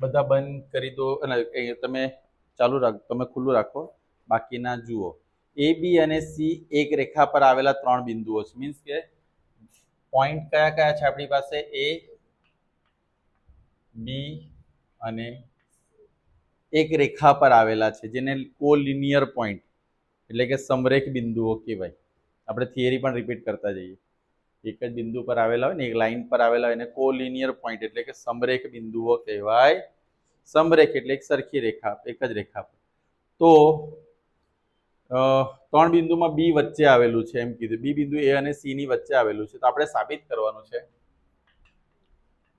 બધા બંધ કરી દો. અને તમે ચાલુ રાખ, તમે ખુલ્લું રાખો. બાકીના જુઓ. એ બી અને સી એક રેખા પર આવેલા ત્રણ બિંદુઓ છે. મીન્સ કે પોઈન્ટ કયા કયા છે આપણી પાસે? એ બી અને એક રેખા પર આવેલા છે, જેને કોલિનિયર પોઈન્ટ એટલે કે સમરેખ બિંદુઓ કહેવાય. આપણે થિયરી પણ રિપીટ કરતા જઈએ. એક જ બિંદુ પર આવેલા હોય ને, એક લાઈન પર આવેલા હોય એને કોલિનિયર પોઈન્ટ એટલે કે સમરેખ બિંદુઓ કહેવાય. સમરેખ એટલે એક સરખી રેખા, એક જ રેખા પર. તો ત્રણ બિંદુમાં બી વચ્ચે આવેલું છે એમ કીધું. બી બિંદુ એ અને સી ની વચ્ચે આવેલું છે. તો આપણે સાબિત કરવાનું છે.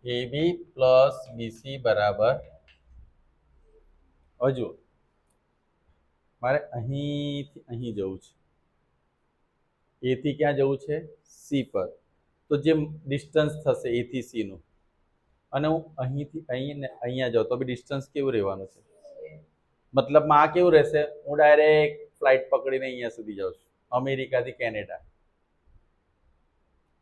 એ બી પ્લસ બીસી બરાબર હજુ મારે અહીંથી અહીં જવું છે. એ થી ક્યાં જવું છે? સી પર. તો જે ડિસ્ટન્સ થશે એથી સીનું અને હું અહીંથી અહીં અહીંયા જાઉં તો બી ડિસ્ટન્સ કેવું રહેવાનું છે? મતલબમાં આ કેવું રહેશે? હું ડાયરેક્ટ ફ્લાઇટ પકડીને અહીંયા સુધી જાઉં છું. અમેરિકાથી કેનેડા.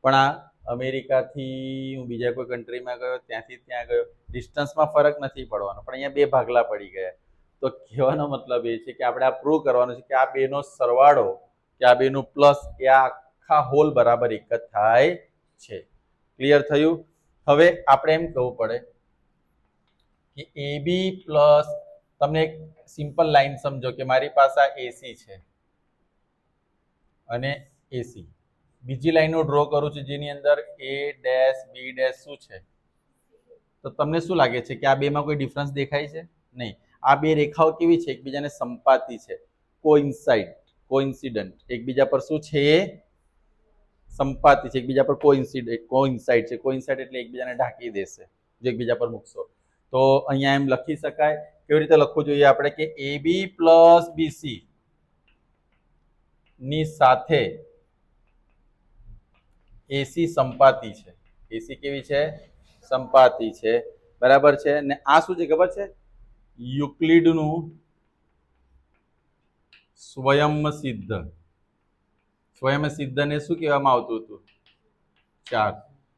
પણ આ અમેરિકાથી હું બીજા કોઈ કન્ટ્રીમાં ગયો, ત્યાંથી ત્યાં ગયો, ડિસ્ટન્સમાં ફરક નથી પડવાનો. પણ અહીંયા બે ભાગલા પડી ગયા. તો કહેવાનો મતલબ એ છે કે આપણે આ પ્રૂવ કરવાનું છે કે આ બેનો સરવાળો કે આ બેનું પ્લસ એ આખા હોલ બરાબર એક જ થાય છે. ક્લિયર થયું? હવે આપણે એમ કહેવું પડે કે એ બી પ્લસ તમને એક સિમ્પલ લાઈન સમજો કે મારી પાસે આ એસી છે અને એસી બીજી લાઈનો ડ્રો કરું છું જેની અંદર એ ડેશ બી ડેશ શું છે? તો તમને શું લાગે છે કે આ બેમાં કોઈ ડિફરન્સ દેખાય છે? નહીં. આ બે રેખાઓ કેવી છે? એકબીજાને સંપાતી છે. કોઇન્સાઇડ કોઇન્સિડન્ટ એકબીજા પર શું છે? સંપાતી છે. એકબીજા પર કોઇન્સિડ કોઇન્સાઇડ છે. કોઇન્સાઇડ એટલે એકબીજાને ઢાંકી દેશે. જો એકબીજા પર મૂકશો. તો અહીંયા એમ લખી શકાય. કેવી રીતે લખવું જોઈએ આપણે? કે એ બી પ્લસ બીસી ની સાથે એસી સંપાતી છે. એસી કેવી છે? સંપાતી છે. બરાબર છે? ને આ શું છે? ખબર છે? યુક્લિડનું સ્વયં સિદ્ધ સ્વયં સિદ્ધને શું કહેવામાં આવતું હતું? ચાર.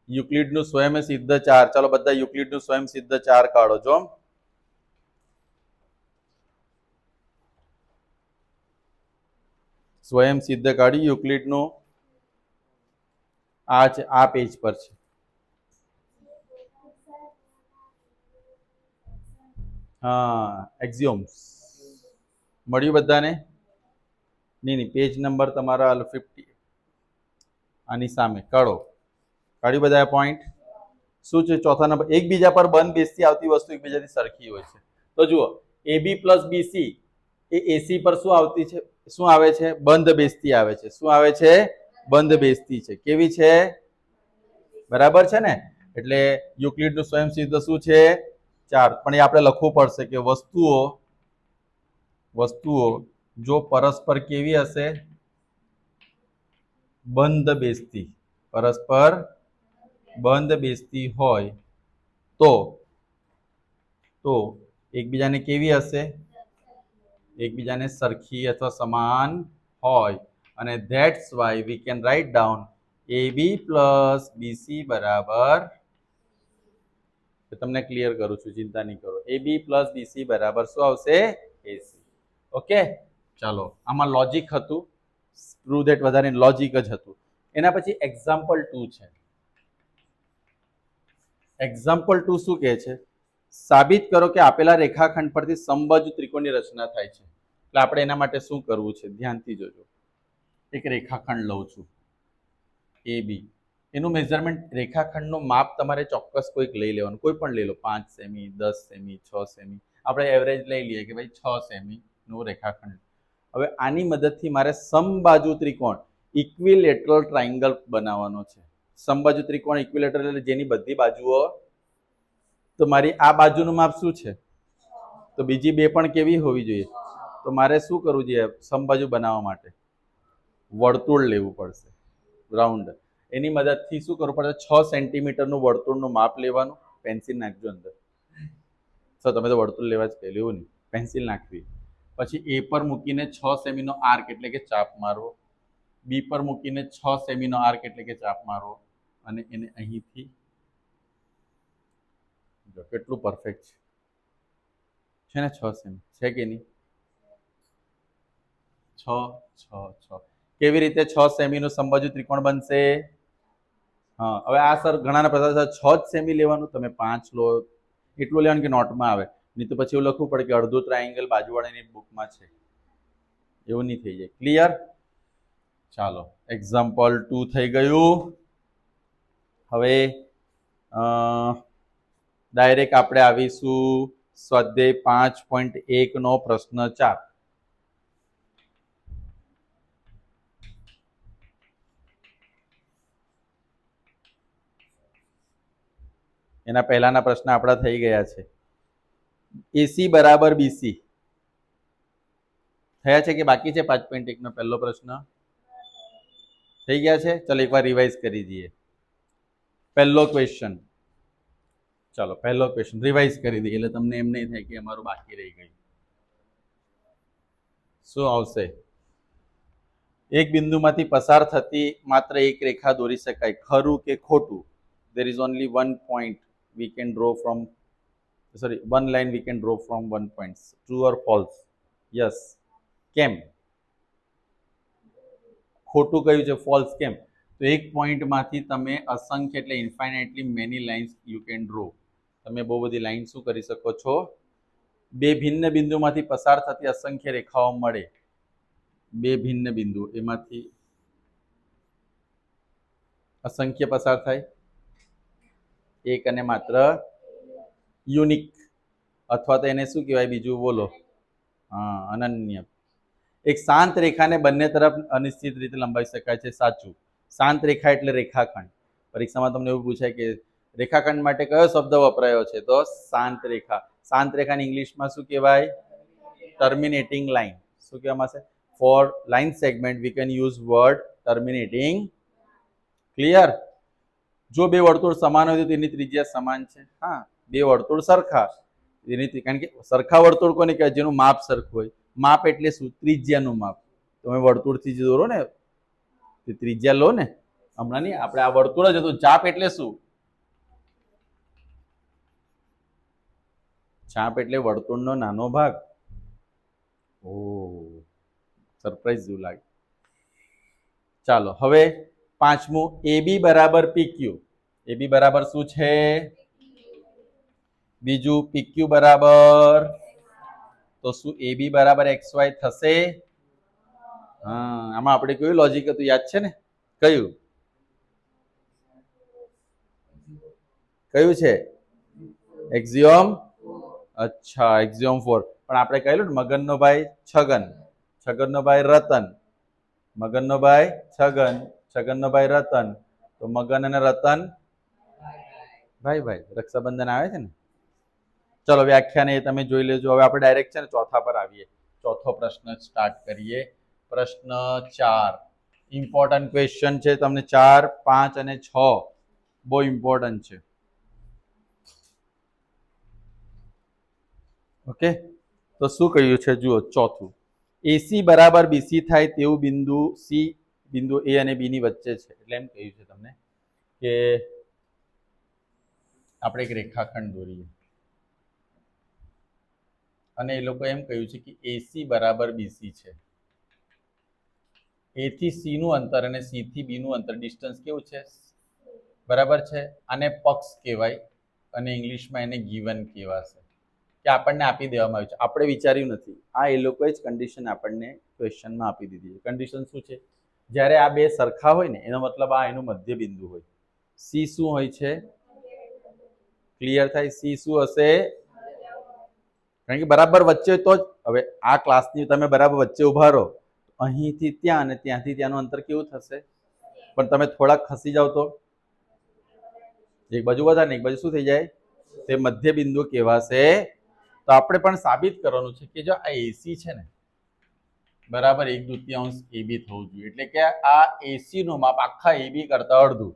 યુક્લિડનું સ્વયં સિદ્ધ ચાર. ચાલો બધા યુક્લિડનું સ્વયં સિદ્ધ ચાર કાઢો. છો સ્વયં સિદ્ધ કાઢી, યુક્લિડનું આ છે આ પેજ પર છે. હા, એક્ઝિયોમ્સ. મળ્યું બધાને? નહીં નહીં પેજ નંબર તમારા ફિફ્ટી આની સામે, કાઢો. કાઢ્યું બધા પોઈન્ટ શું છે ચોથા નંબર? એકબીજા પર બંધ બેસતી આવતી વસ્તુ એકબીજાથી સરખી હોય છે. તો જુઓ એ બી પ્લસ બીસી એ એસી પર શું આવતી છે? શું આવે છે? બંધ બેસતી આવે છે. શું આવે છે? બંધ બેસતી છે. કેવી છે? બરાબર છે ને? એટલે યુક્લિડનું સ્વયં સિદ્ધ શું છે? ચાર. પણ એ આપણે લખવું પડશે કે વસ્તુઓ વસ્તુઓ જો પરસ્પર કેવી હશે? બંધ બેસતી. પરસ્પર બંધ બેસતી હોય તો તો એકબીજાને કેવી હશે? એકબીજાને સરખી અથવા સમાન હોય. અને that's why we can write down A B plus BC બરાબર. તમને ક્લિયર કરું છું, ચિંતા નહીં કરો. એ બી પ્લસ બીસી બરાબર. શું આવશે? એસી ઓકે ચાલો, આમાં લોજિક હતું પ્રૂવ ધેટ વધારે લોજિક જ હતું. એના પછી એક્ઝામ્પલ ટુ છે. એક્ઝામ્પલ ટુ શું કહે છે? સાબિત કરો કે આપેલા રેખાખંડ પરથી સમબાજુ ત્રિકોણની રચના થાય છે. એટલે આપણે એના માટે શું કરવું છે? ધ્યાનથી જોજો. એક રેખાખંડ લઉં છું. એ બી એનું મેઝરમેન્ટ રેખાખંડનું માપ તમારે ચોક્કસ કોઈક લઈ લેવાનું. કોઈ પણ લઈ લો. પાંચ સેમી, દસ સેમી, છ સેમી. આપણે એવરેજ લઈ લઈએ કે ભાઈ છ સેમીનું રેખાખંડ. હવે આની મદદથી મારે સમબાજુ ત્રિકોણ ઇક્વિલેટરલ ટ્રાયંગલ બનાવવાનો છે. સમબાજુ ત્રિકોણ ઇક્વિલેટરલ એટલે જેની બધી બાજુઓ. તો મારી આ બાજુનું માપ શું છે? તો બીજી બે પણ કેવી હોવી જોઈએ? તો મારે શું કરવું જોઈએ? સમબાજુ બનાવવા માટે વર્તુળ લેવું પડશે. રાઉન્ડ. એની મદદથી શું કરવું પડશે છ સેન્ટીમીટરનું વર્તુળનું માપ લેવાનું. પેન્સિલ નાખજો અંદર. સર, તમે તો વર્તુળ લેવા જ કહે લેવું નહીં. પેન્સિલ નાખવી. પછી એ પર મૂકીને છ સેમીનો આર્ક એટલે કે ચાપ મારો. બી પર મૂકીને છ સેમીનો આર્ક એટલે કે ચાપ મારો. અને એને અહીંથી જો કેટલું પરફેક્ટ છે. છે ને છ સેમી? છે કે નહીં? છ છ છ. કેવી રીતે છ સેમીનું સંબાજુ ત્રિકોણ બનશે? હા, હવે આ સર ઘણાના પ્રશ્ન છ જ સેમી લેવાનું, તમે પાંચ લો. એટલું લેવાનું કે નોટમાં આવે. નહીં તો પછી એવું લખવું પડે કે અડધું ટ્રાયેંગલ બાજુવાળાની બુકમાં છે. એવું નહીં થઈ જાય. ક્લિયર ચાલો. એક્ઝામ્પલ ટુ થઈ ગયું. હવે ડાયરેક્ટ આપણે આવીશું સ્વાધ્યાય પાંચ પોઈન્ટ એકનો પ્રશ્ન ચાર. એના પહેલાના પ્રશ્ન આપણા થઈ ગયા છે. એસી બરાબર બીસી થયા છે કે બાકી છે? પાંચ પોઈન્ટ એકનો પહેલો પ્રશ્ન. થઈ ગયા છે? ચલો એકવાર રિવાઇઝ કરી દઈએ. પહેલો ક્વેશ્ચન ચાલો, પહેલો ક્વેશ્ચન રિવાઇઝ કરી દઈએ. એટલે તમને એમ નહીં થાય કે અમારું બાકી રહી ગયું. શું આવશે? એક બિંદુમાંથી પસાર થતી માત્ર એક રેખા દોરી શકાય. ખરું કે ખોટું? There is only one point we can draw from sorry one line we can draw from one point true or false yes કેમ ખોટું કયું છે? ફોલ્સ કેમ તો એક પોઈન્ટમાંથી તમે અસંખ્ય એટલે infinitely many lines you can draw તમે બહુ બધી લાઇન શું કરી શકો છો? બે ભિન્ન બિંદુમાંથી પસાર થતી અસંખ્ય રેખાઓ મળે. બે ભિન્ન બિંદુ. એમાંથી અસંખ્ય પસાર થાય. એક અને માત્ર યુનિક. અથવા તો એને શું કહેવાય બીજું? બોલો. હા, અનન્ય. એક શાંત રેખાને બંને તરફ અનિશ્ચિત રીતે લંબાવી શકાય છે, સાચું. શાંત રેખા એટલે રેખાખંડ. પરીક્ષામાં તમને એવું પૂછાય કે રેખાખંડ માટે કયો શબ્દ વપરાયો છે? તો શાંત રેખા. શાંત રેખાને ઇંગ્લિશમાં શું કહેવાય? Terminating line. શું કહેવામાં આવશે? For line segment. We can use word terminating. Clear? જો બે વર્તુળ સમાન હોય તો તેની ત્રિજ્યા સમાન છે. હા. બે વર્તુળ સરખા. એની કારણ કે સરખા વર્તુળ કોને કહેવાય? જેનું માપ સરખું હોય. માપ એટલે શું? ત્રિજ્યાનું માપ. તમે વર્તુળથી જ દોરો ને, તે ત્રિજ્યા લો ને. હમણાં નહીં, આપણે આ વર્તુળ જ હતું. ચાપ એટલે શું? ચાપ એટલે વર્તુળનો નાનો ભાગ. ઓ, સરપ્રાઈઝ જેવું લાગે. ચાલો, હવે પાંચમું, એ બી બરાબર પીક્યુ એ બી બરાબર શું છે? બીજું પીક્યુ બરાબર. તો શું એ બી બરાબર એક્સ વાય થશે? હા, આમાં આપણે કયું લોજિક હતું યાદ છે ને? કયું? કયું છે? એક્ઝિયોમ અચ્છા એક્ઝિયોમ ફોર પણ આપણે કહેલું ને, મગનનો ભાઈ છગન. છગનનો ભાઈ રતન. મગનનો ભાઈ છગન. છગનનો ભાઈ રતન. તો મગન અને રતન? ભાઈ ભાઈ. રક્ષાબંધન આવે છે ને? ચલો, વ્યાખ્યાન એ તમે જોઈ લેજો. હવે આપણે ડાયરેક્ટ છે ને ચોથા પર આવીએ. ચોથો પ્રશ્ન સ્ટાર્ટ કરીએ. પ્રશ્ન ચાર. ઇમ્પોર્ટન્ટ ક્વેશ્ચન છે તમને ચાર, પાંચ અને છ. બહુ ઇમ્પોર્ટન્ટ છે. ઓકે તો શું કહ્યું છે? જુઓ, ચોથું. એસી બરાબર બીસી થાય તેવું બિંદુ સી બિંદુ એ અને બી ની વચ્ચે છે. એટલે એમ કહ્યું છે તમને કે આપણે એક રેખાખંડ દોરીએ. અને એ લોકો એમ કહ્યું છે કે એસી બરાબર બીસી છે. એ થી સી નું અંતર અને સી થી બી નું અંતર ડિસ્ટન્સ કેવું છે? બરાબર છે? આને પક્ષ કહેવાય અને ઇંગ્લિશમાં એને ગીવન કહેવાશે. કે આપણને આપી દેવામાં આવ્યું છે. આપણે વિચાર્યું નથી. આ એ લોકોએ જ કન્ડિશન આપણને ક્વેશ્ચનમાં આપી દીધી છે. કન્ડિશન શું છે? જ્યારે આ બે સરખા હોય ને, એનો મતલબ આ એનું મધ્ય બિંદુ હોય. સી શું હોય છે? ક્લિયર થાય? સી શું હશે? કારણ કે બરાબર વચ્ચે તો જ, હવે આ ક્લાસની તમે બરાબર વચ્ચે ઊભા રહો. અહીંથી ત્યાં અને ત્યાંથી ત્યાંનું અંતર કેવું થશે? પણ તમે થોડાક ખસી જાઓ તો. એક બાજુ વધારે એક બાજુ શું થઈ જાય? તે મધ્ય બિંદુ કહેવાશે. તો આપણે પણ સાબિત કરવાનું છે કે જો આ એસી છે ને, બરાબર એક દૃત્યાંશ એબી થવું જોઈએ. એટલે કે આ એસી નું માપ આખા એબી કરતા અડધું.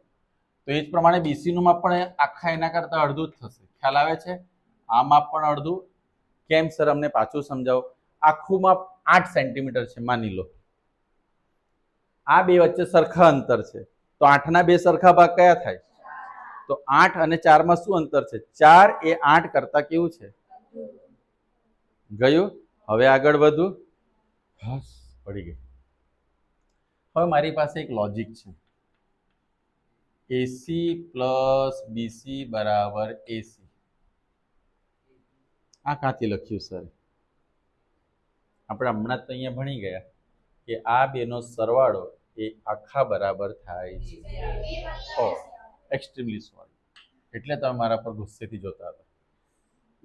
તો એ જ પ્રમાણે બીસી નું માપ પણ આખા એના કરતા અડધું જ થશે. ખ્યાલ આવે છે? આ માપ પણ અડધું કેમ સર અમને પાછું સમજાવો? આખું માપ આઠ સેન્ટીમીટર છે, માની લો. આ બે વચ્ચે સરખા અંતર છે. તો આઠના બે સરખા ભાગ કયા થાય? તો આઠ અને ચારમાં શું અંતર છે? ચાર એ આઠ કરતા કેવું છે? ગયું? હવે આગળ વધું. હસ, પડી ગઈ. હવે મારી પાસે એક લોજિક છે. એસી પ્લસ બીસી બરાબર એસી આ કાંથી લખ્યું, સર? આપણે હમણાં તો અહીંયા ભણી ગયા કે આ બેનો સરવાળો એ આખા બરાબર થાય છે. ઓ એક્સ્ટ્રીમલી સોરી એટલે તમે મારા પર ગુસ્સેથી જોતા હતા.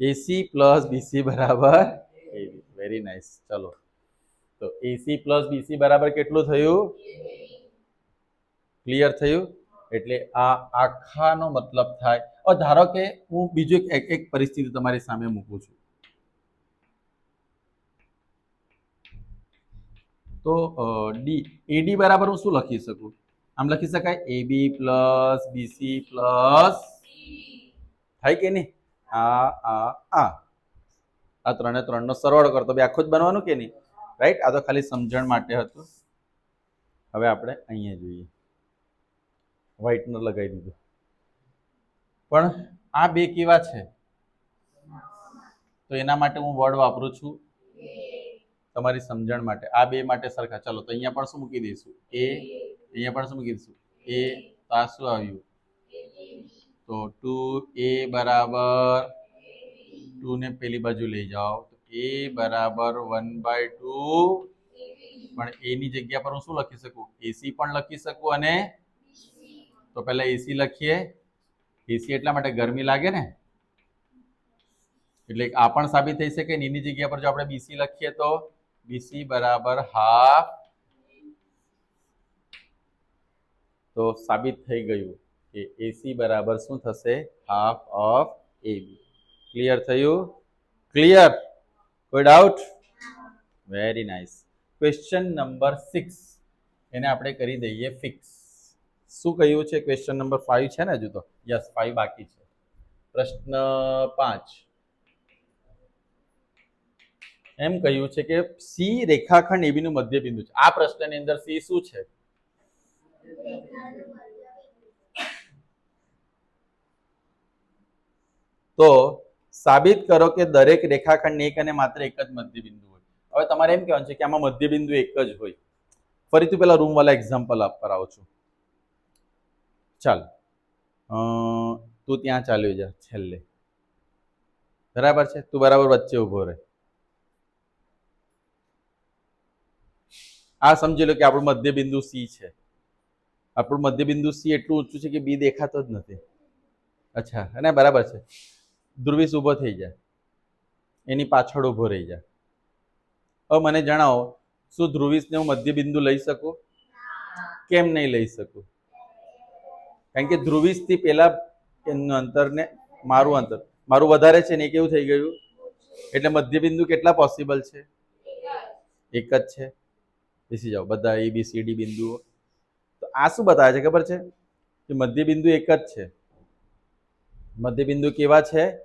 એસી પ્લસ બીસી બરાબર વેરી નાઇસ ચલો. તો એસી પ્લસ બીસી બરાબર કેટલું થયું? ક્લિયર થયું? એટલે આ આખાનો મતલબ થાય ધારો કે હું બીજું એક એક પરિસ્થિતિ તમારી સામે મૂકું છું. તો ડી એડી બરાબર હું શું લખી શકું? આમ લખી શકાય? એબી પ્લસ બીસી પ્લસ થાય કે નહીં? આ આ આ. આ ત્રણે ત્રણનો સરવાળો કરતો બે આખું જ બનવાનું કે નહીં? રાઈટ આ તો ખાલી સમજણ માટે હતું. હવે આપણે અહીંયા જોઈએ. વ્હાઇટનર લગાવી દીધું. પણ આ બે કેવા છે? તો એના માટે હું વર્ડ વાપરું છું. તમારી સમજણ માટે. આ બે માટે સરખા. ચાલો, તો અહીંયા પણ શું મૂકી દઈશું? એ, અહીંયા પણ શું મૂકી દઈશું? એ. તો આ શું આવ્યું? તો ટુ એ બરાબર ટુ ને પેલી બાજુ લઈ જાઓ. તો એ બરાબર વન બાય ટુ. પણ એની જગ્યા પર હું શું લખી શકું? એસી પણ લખી શકું અને? તો પહેલા એસી લખીએ. એસી એટલા માટે ગરમી લાગે ને? એટલે આ પણ સાબિત થઈ શકે એની જગ્યા પર જો આપણે બીસી લખીએ તો બીસી બરાબર હાફ તો સાબિત થઈ ગયું કે એસી બરાબર શું થશે? હાફ ઓફ એબી ક્લિયર થયું? ક્લિયર કોઈ doubt very nice question number six એને આપણે કરી દઈએ ફિક્સ શું કહ્યું છે? ક્વેશ્ચન નંબર ફાઈવ છે ને હજુ તો? યસ ફાઈવ બાકી છે. પ્રશ્ન પાંચ. એમ કહ્યું છે કે સી રેખાખંડ એબીનું મધ્યબિંદુ છે. આ પ્રશ્નની અંદર સી શું છે? તો સાબિત કરો કે દરેક રેખાખંડ એક અને માત્ર એક જ મધ્યબિંદુ હોય. હવે તમારે એમ કહેવાનું છે કે આમાં મધ્યબિંદુ એક જ હોય. ફરીથી પેલા રૂમ વાળા એક્ઝામ્પલ આપવા આવું છું. ચાલ. તું ત્યાં ચાલ્યો જા છેલ્લે. બરાબર છે? તું બરાબર વચ્ચે ઊભો રહે. આ સમજી લો કે આપણું મધ્યબિંદુ સી છે. આપણું મધ્યબિંદુ સી એટલું ઊંચું છે કે બી દેખાતો જ નથી. અચ્છા, અને બરાબર છે. ધ્રુવીસ ઊભો થઈ જાય એની પાછળ ઊભો રહી જાય હવે મને જણાવો, શું ધ્રુવીસને હું મધ્યબિંદુ લઈ શકું? કેમ નહીં લઈ શકું? કારણ કે ધ્રુવીસથી પહેલા એનું અંતરને મારું અંતર. મારું વધારે છે ને એ કેવું થઈ ગયું? એટલે મધ્યબિંદુ કેટલા પોસિબલ છે? એક જ છે. બેસી જાઓ. બધા એ બી સી ડી બિંદુઓ. તો આ શું બતાવે છે? ખબર છે? કે મધ્યબિંદુ એક જ છે. મધ્યબિંદુ કેવા છે?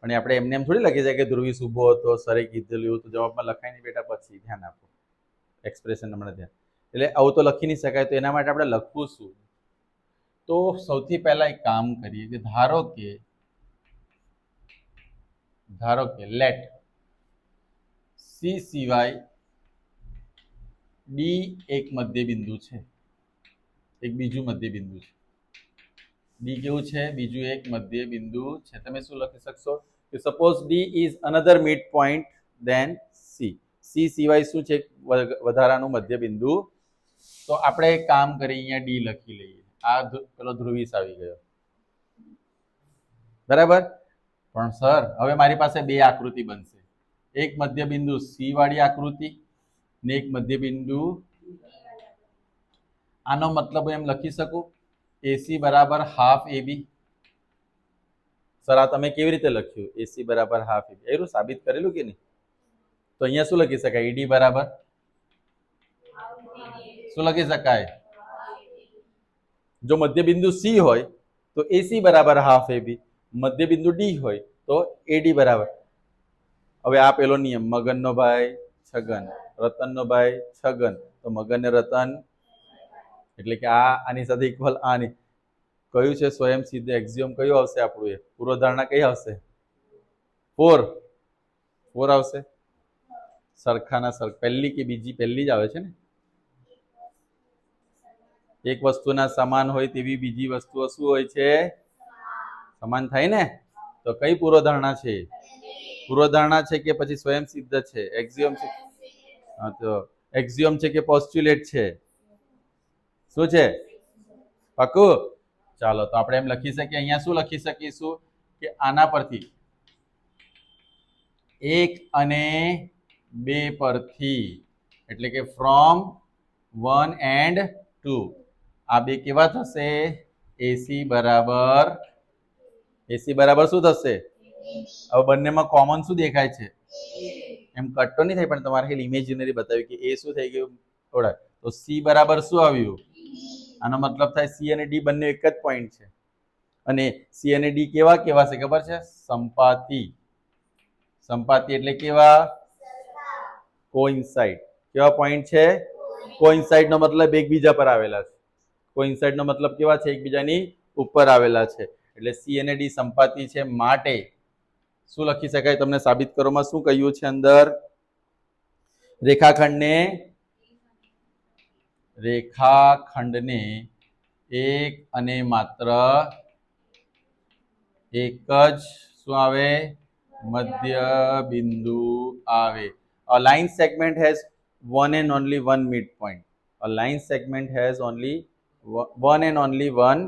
પણ આપણે એમને એમ થોડી લખી જાય કે ધ્રુવીસ ઊભો હતો, સરે કીધેલું હતું. જવાબમાં લખાય નહીં બેટા, પછી ધ્યાન આપો. એક્સપ્રેશન હમણાં ધ્યાન. એટલે આવું તો લખી નહીં શકાય, તો એના માટે આપણે લખવું શું? તો સૌથી પહેલા એક કામ કરીએ કે ધારો કે ધારો કે લેટ સી સિવાય ડી એક મધ્યબિંદુ છે. એક બીજું મધ્યબિંદુ છે. ડી કેવું છે? બીજું એક મધ્યબિંદુ છે. તમે શું લખી શકશો? કે suppose D is another mid point then C C સિવાય શું છે? વધારાનું મધ્યબિંદુ? તો આપણે એક કામ કરી અહીંયા ડી લખી લઈએ. આ પેલો ધ્રુવીસ આવી ગયો. બરાબર? પણ સર, હવે મારી પાસે બે આકૃતિ બનશે. એક મધ્યબિંદુ સી વાળી આકૃતિ ને એક મધ્યબિંદુ આનો મતલબ એમ લખી શકું? એસી બરાબર હાફ એબી સર, આ તમે કેવી રીતે લખ્યું? એસી બરાબર હાફ એબી એવું સાબિત કરેલું કે નહીં? તો અહીંયા શું લખી શકાય? ઈડી બરાબર? શું લખી શકાય? જો મધ્યબિંદુ સી હોય, તો એસી બરાબર હાફ એ બી મધ્યબિંદુ ડી હોય, તો એડી બરાબર. હવે આ પેલો નિયમ, મગનનો ભાઈ, છગન. રતનનો ભાઈ, છગન. તો મગન ને રતન, એટલે કે આ, આની સાથે ઇક્વલ આની. કયું છે? સ્વયં સિદ્ધ એક્ઝિયમ કયું આવશે આપણું એ? પૂર્વધારણા કઈ આવશે? ફોર ફોર આવશે. સરખાના સર, પહેલી કે બીજી, પહેલી જ આવે છે ને? એક વસ્તુના સમાન હોય તેવી બીજી વસ્તુઓ શું હોય છે? સમાન થાય ને? તો કઈ પૂર્વધારણા છે? પૂર્વધારણા છે કે પછી સ્વયં સિદ્ધ છે? એક્ઝિયમ છે? હા, તો એક્ઝિયમ છે કે પોસ્ચ્યુલેટ છે? શું છે? પાકું? ચાલો, તો આપણે એમ લખી શકીએ. અહીંયા શું લખી શકીશું? કે આના પરથી એક અને બે પરથી, એટલે કે ફ્રોમ વન એન્ડ ટુ આ બે કેવા થશે? એસી બરાબર. એસી બરાબર શું થશે? હવે બંનેમાં કોમન શું દેખાય છે? એમ કટ તો નહીં થાય, પણ તમારે ખાલી ઇમેજિનરી બતાવ્યું કે એ શું થઈ ગયું? થોડા તો સી બરાબર શું આવ્યું? આનો મતલબ થાય સી અને ડી બંને એક જ પોઈન્ટ છે. અને સી અને ડી કેવા કેવા છે ખબર છે? સંપાતી. સંપાતી એટલે કેવા? કોઇન્સાઇડ કેવા પોઈન્ટ છે? કોઇન્સાઇડ નો મતલબ એકબીજા પર આવેલા છે. કોઇન્સાઇડ નો મતલબ કેવા છે? એકબીજાની ઉપર આવેલા છે. એટલે સી અને ડી સંપાતી છે માટે શું લખી શકાય તમને સાબિત કરવામાં? શું કહ્યું છે અંદર? રેખાખંડને રેખાખંડને એક અને માત્ર એક જ શું આવે? મધ્ય બિંદુ આવે. Line segment has one one and only one midpoint. A line segment has only one and only one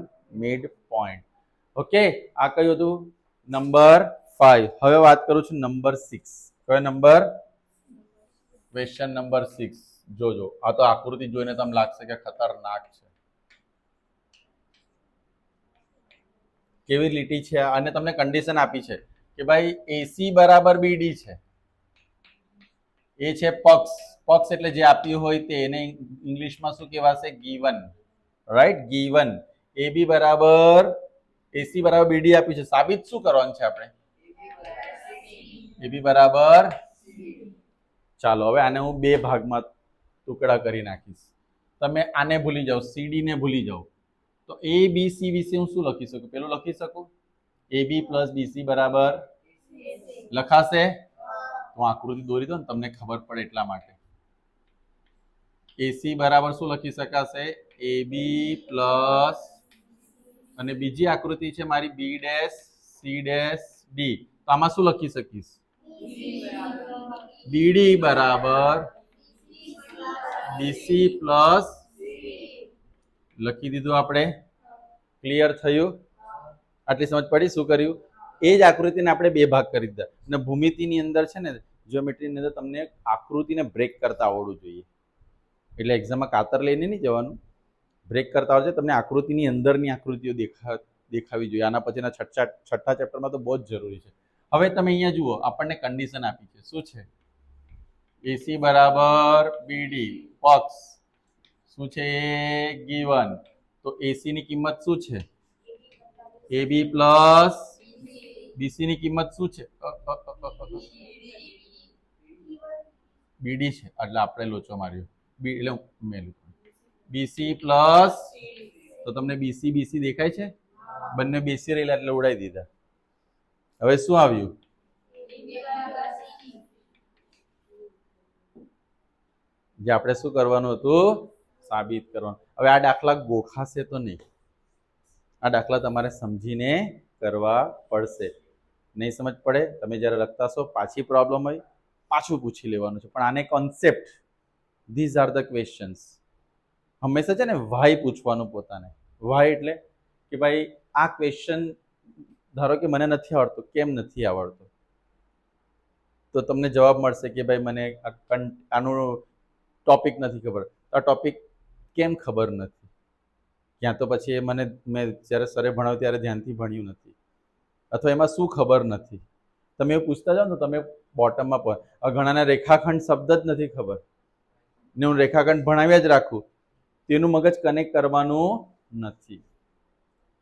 mid point okay આ કયું હતું? નંબર ફાઈવ હવે વાત કરું છું નંબર સિક્સ કયો નંબર ક્વેશ્ચન નંબર સિક્સ જોજો. આ તો આકૃતિ જોઈને તમને લાગશે કે ખતરનાક છે. કેવી લીટી છે? અને તમને કન્ડિશન આપી છે કે ભાઈ એસી બરાબર બીડી છે. એ છે પક્ષ. પક્ષ એટલે જે આપ્યું હોય તે એને ઇંગ્લિશમાં શું કહેવાશે? Given right given A B બરાબર. એસી બરાબર. બીડી આપ્યું છે. સાબિત શું કરવાનું છે આપણે? એ બી બરાબર. ચાલો, હવે આને હું બે ભાગમાં ટુકડા કરી નાખીશ. તમે આને ભૂલી જાઓ સીડી ને ભૂલી જાઓ. તો એ બી સી વિશે હું શું લખી શકું? પેલું લખી શકું? એ બી પ્લસ બીસી બરાબર. લખાશે? હું આકૃતિ દોરી દઉં ને, તમને ખબર પડે એટલા માટે. એસી બરાબર શું લખી શકાશે? એ બી પ્લસ અને બીજી આકૃતિ છે મારી B dash C dash D તો આમાં શું લખી શકીશ? બીડી બરાબર. બીસી પ્લસ લખી દીધું આપણે. ક્લિયર થયું? આટલી સમજ પડી? શું કર્યું? એ જ આકૃતિને આપણે બે ભાગ કરી દીધા. અને ભૂમિતિની અંદર છે ને જ્યોમેટ્રીની અંદર તમને આકૃતિને બ્રેક કરતા આવડવું જોઈએ. એટલે એક્ઝામમાં કાતર લઈને નહીં જવાનું. બ્રેક કરતા આવડે તમને આકૃતિની અંદરની આકૃતિઓ દેખા, દેખાવી જોઈએ. આના પછીના છઠ્ઠા છઠ્ઠા ચેપ્ટરમાં તો બહુ જ જરૂરી છે. હવે તમે અહીંયા જુઓ, આપણને કન્ડિશન આપી છે. શું છે? એસી બરાબર બીડી પક્ષ. શું છે? ગીવન તો એસી ની કિંમત શું છે? એ બી પ્લસ બીસી ની કિંમત શું છે? બીડી છે. એટલે આપણે લોચો માર્યો. બી એટલે મેલું બીસી પ્લસ તો તમને બીસી બીસી દેખાય છે? બંને બેસી રહેલા એટલે ઉડાઈ દીધા. હવે શું આવ્યું? જે આપણે શું કરવાનું હતું? સાબિત કરવાનું. હવે આ દાખલા ગોખાશે તો નહીં. આ દાખલા તમારે સમજીને કરવા પડશે. નહીં સમજ પડે? તમે જ્યારે લખતા હશો, પાછી પ્રોબ્લેમ હોય, પાછું પૂછી લેવાનું છે. પણ આને concept these are the questions હંમેશા છે ને વાય પૂછવાનું પોતાને? વાય એટલે કે ભાઈ આ ક્વેશ્ચન ધારો કે મને નથી આવડતું, કેમ નથી આવડતું? તો તમને જવાબ મળશે કે ભાઈ મને આનું ટોપિક નથી ખબર. આ ટોપિક કેમ ખબર નથી? ક્યાં તો પછી એ મને, મેં જ્યારે સરે ભણાવ્યું ત્યારે ધ્યાનથી ભણ્યું નથી. અથવા એમાં શું ખબર નથી? તમે એવું પૂછતા જાઓ ને તમે બોટમમાં પણ ઘણાને રેખાખંડ શબ્દ જ નથી ખબર. ને હું રેખાખંડ ભણાવ્યા જ રાખું. તેનું મગજ કનેક્ટ કરવાનું નથી.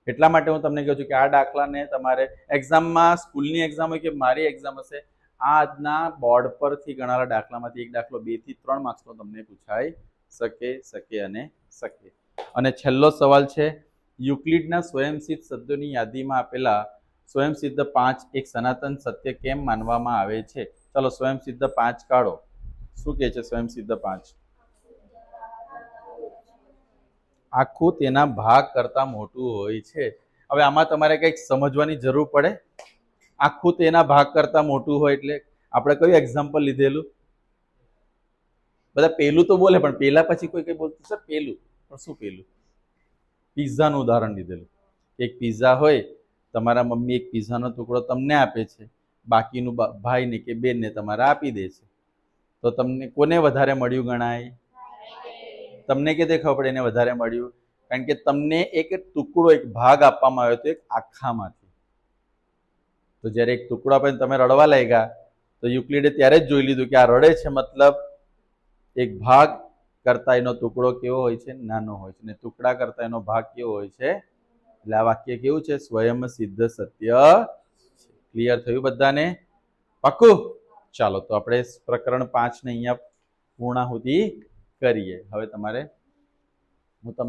એટલા માટે હું તમને કહું છું કે આ દાખલાને તમારે એક્ઝામમાં સ્કૂલની એક્ઝામ હોય કે મારી એક્ઝામ હશે, આજના બોર્ડ પરથી ગણાયેલા દાખલામાંથી એક દાખલો બેથી ત્રણ માર્ક્સનો તમને પૂછાઈ શકે શકે અને શકે. અને છેલ્લો સવાલ છે, યુક્લિડના સ્વયંસિદ્ધ શબ્દોની યાદીમાં આપેલા સ્વયંસિદ્ધ પાંચ એક સનાતન સત્ય કેમ માનવામાં આવે છે? ચાલો સ્વયંસિદ્ધ પાંચ કાઢો. શું કહે છે સ્વયંસિદ્ધ પાંચ? આખું તેના ભાગ કરતા મોટું હોય છે. હવે આમાં તમારે કંઈક સમજવાની જરૂર પડે. આખું તેના ભાગ કરતા મોટું હોય એટલે આપણે કયું એક્ઝામ્પલ લીધેલું? બધા પેલું તો બોલે, પણ પેલા પછી કોઈ કઈ બોલતું? સર, પેલું. પણ શું પેલું? પિઝાનું ઉદાહરણ લીધેલું. એક પિઝા હોય, તમારા મમ્મી એક પિઝાનો ટુકડો તમને આપે છે. બાકીનું ભાઈને કે બેનને તમારે આપી દે છે. તો તમને કોને વધારે મળ્યું ગણાય? તમને કે તે ખબર પડે? એને વધારે મળ્યું. કારણ કે તમને એક ટુકડો, એક ભાગ આપવામાં આવ્યો હતો, એક આખામાંથી. તો જ્યારે એક ટુકડો આપે તમે રડવા લાગ્યા, તો યુક્લિડે ત્યારે જ જોઈ લીધું કે આ રડે છે મતલબ એક ભાગ કરતા એનો ટુકડો કેવો હોય છે? નાનો હોય છે. ને ટુકડા કરતા એનો ભાગ કેવો હોય છે? એટલે આ વાક્ય કેવું છે? સ્વયં સિદ્ધ સત્ય ક્લિયર થયું બધાને? પાક્કું ચાલો, તો આપણે પ્રકરણ પાંચને અહીંયા પૂર્ણાહુતિ કરીએ. હવે તમારે હું તમને